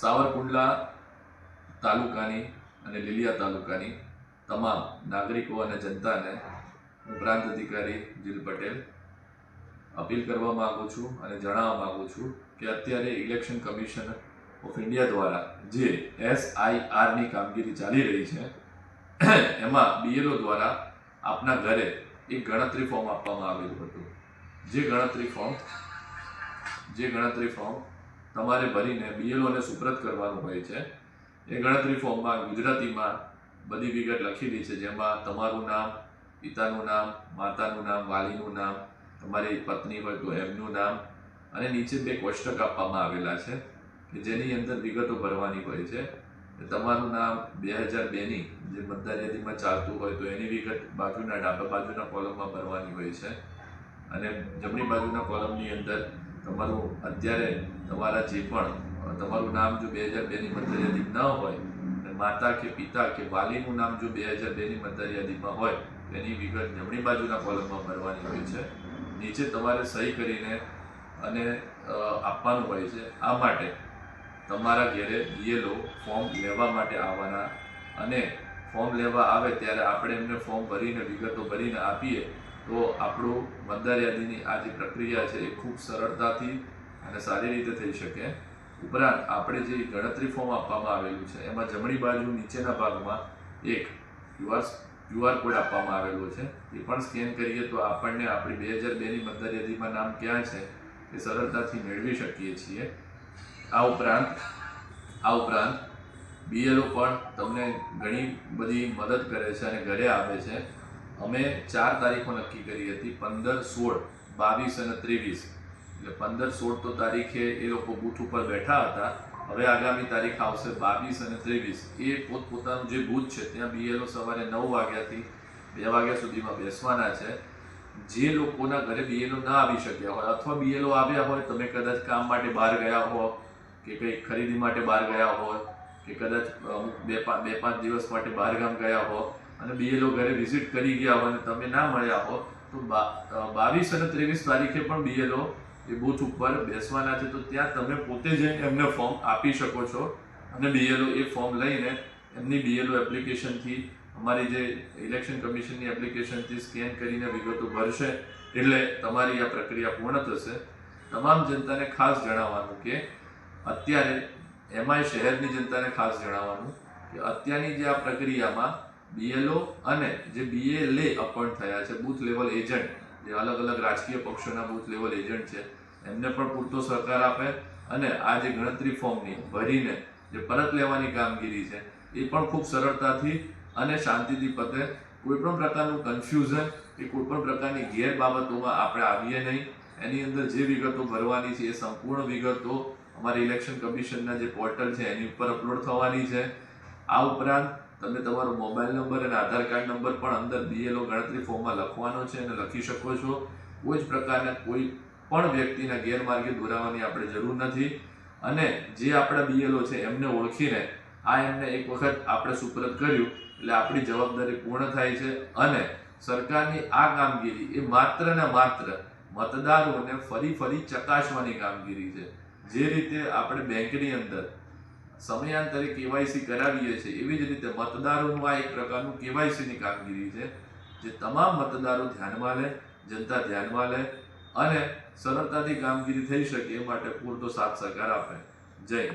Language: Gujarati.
સાવરકુંડલા તાલુકાની અને લીલિયા તાલુકાની તમામ નાગરિકો અને જનતાને હું પ્રાંત અધિકારી જીલ પટેલ અપીલ કરવા માગું છું અને જણાવવા માગું છું કે અત્યારે ઇલેક્શન કમિશન ઓફ ઇન્ડિયા દ્વારા જે એસઆઈઆરની કામગીરી ચાલી રહી છે, એમાં બીએલઓ દ્વારા આપના ઘરે એક ગણતરી ફોર્મ આપવામાં આવેલું હતું. જે ગણતરી ફોર્મ, જે ગણતરી ફોર્મ તમારે ભરીને બીએલઓને સુપ્રત કરવાનું હોય છે. એ ગણતરી ફોર્મમાં ગુજરાતીમાં બધી વિગત લખેલી છે, જેમાં તમારું નામ, પિતાનું નામ, માતાનું નામ, વાલીનું નામ, તમારી પત્ની હોય તો એમનું નામ, અને નીચે બે કોષ્ટક આપવામાં આવેલા છે કે જેની અંદર વિગતો ભરવાની હોય છે. તમારું નામ બે હજાર બેની જે મતદાર યાદીમાં ચાલતું હોય તો એની વિગત બાજુના ડાબા બાજુના કોલમમાં ભરવાની હોય છે. અને જમણી બાજુના કોલમની અંદર તમારું અત્યારે તમારા જે પણ તમારું નામ જો બે હજાર બેની મતદાર ન હોય માતા કે પિતા કે વાલીનું નામ જો બે હજાર બેની મતદાર હોય એની વિગત જમણી બાજુના કોલમમાં ભરવાની હોય છે. નીચે તમારે સહી કરીને અને આપવાનું હોય છે. આ માટે તમારા ઘેરે બીએલઓ ફોર્મ લેવા માટે આવવાના અને ફોર્મ લેવા આવે ત્યારે આપણે એમને ફોર્મ ભરીને, વિગતો ભરીને આપીએ. તો આપણું મતદાર યાદીની આ જે પ્રક્રિયા છે એ ખૂબ સરળતાથી અને સારી રીતે થઈ શકે. ઉપરાંત આપણે જે ગણતરી ફોર્મ આપવામાં આવેલું છે, એમાં જમણી બાજુ નીચેના ભાગમાં એક ક્યુઆર ક્યુઆર કોડ આપવામાં આવેલો છે. એ પણ સ્કેન કરીએ તો આપણને આપણી બે હજાર બેની મતદાર યાદીમાં નામ ક્યાં છે એ સરળતાથી મેળવી શકીએ છીએ. આ ઉપરાંત આ ઉપરાંત બીએલઓ પણ તમને ઘણી બધી મદદ કરે છે અને ઘરે આવે છે. અમે ચાર તારીખો નક્કી કરી હતી, પંદર, સોળ, બાવીસ અને ત્રેવીસ. એટલે પંદર, સોળ તો તારીખે એ લોકો બૂથ ઉપર બેઠા હતા. હવે આગામી તારીખ આવશે બાવીસ અને ત્રેવીસ. એ પોતપોતાનું જે બૂથ છે, ત્યાં બીએલઓ સવારે નવ વાગ્યાથી બે વાગ્યા સુધીમાં બેસવાના છે. જે લોકોના ઘરે બીએલઓ ના આવી શક્યા હોય, અથવા બીએલઓ આવ્યા હોય, તમે કદાચ કામ માટે બહાર ગયા હો, કે કંઈક ખરીદી માટે બહાર ગયા હોય કે કદાચ બે પાંચ બે પાંચ દિવસ માટે બહાર ગામ ગયા હો અને બીએલઓ ઘરે વિઝિટ કરી ગયા હો અને તમે ના મળ્યા હો, તો બાવીસ અને ત્રેવીસ તારીખે પણ બીએલઓ એ બૂથ ઉપર બેસવાના છે. તો ત્યાં તમે પોતે જઈને એમને ફોર્મ આપી શકો છો. અને બીએલઓ એ ફોર્મ લઈને એમની બીએલઓ એપ્લિકેશનથી અમારી જે ઇલેક્શન કમિશનની એપ્લિકેશનથી સ્કેન કરીને વિગતો ભરશે. એટલે તમારી આ પ્રક્રિયા પૂર્ણ થશે. તમામ જનતાને ખાસ જણાવવાનું કે અત્યારે એમાંય શહેરની જનતાને ખાસ જણાવવાનું કે અત્યારની જે આ પ્રક્રિયામાં બીએલઓ અને જે બીએલએ અપોઇન્ટ થયા છે, બૂથ લેવલ એજન્ટ. જે અલગ અલગ રાજકીય પક્ષોના બૂથ લેવલ એજન્ટ છે. એમને પણ પૂરતો સહકાર આપે અને આ જે ગણતરી ફોર્મની ભરીને જે પરત લેવાની કામગીરી છે, એ પણ ખૂબ સરળતાથી અને શાંતિથી પતે. કોઈ પણ પ્રકારનું કન્ફ્યુઝન કે કોઈપણ પ્રકારની ગેર બાબતોમાં આપણે આવીએ નહીં. એની અંદર જે વિગતો ભરવાની છે, એ સંપૂર્ણ વિગતો અમારી ઇલેક્શન કમિશનના જે પોર્ટલ છે, એની ઉપર અપલોડ થવાની છે. આ ઉપરાંત તમે તમારો મોબાઈલ નંબર અને આધાર કાર્ડ નંબર પણ અંદર દિયેલો ગણતરી ફોર્મમાં લખવાનો છે અને લખી શકો છો. કોઈ જ પ્રકારના કોઈ પણ વ્યક્તિના ગેરમાર્ગે દોરાવાની આપણે જરૂર નથી. અને જે આપણા બીએલઓ છે એમને ઓળખીને આ એમને એક વખત આપણે સુપરત કર્યું, એટલે આપણી જવાબદારી પૂર્ણ થાય છે. અને સરકારની આ કામગીરી એ માત્ર ને માત્ર મતદારોને ફરી ફરી ચકાસવાની કામગીરી છે. જે રીતે આપણે બેંકની અંદર સમયાંતરે કેવાયસી કરાવીએ છીએ. એવી જ રીતે મતદારોનું આ એક પ્રકારનું કેવાયસીની કામગીરી છે, જે તમામ મતદારો ધ્યાનમાં લે, જનતા ધ્યાનમાં લે અને સરળતાથી કામગીરી થઈ શકે એ માટે પૂરતો સાથ સહકાર આપે. જય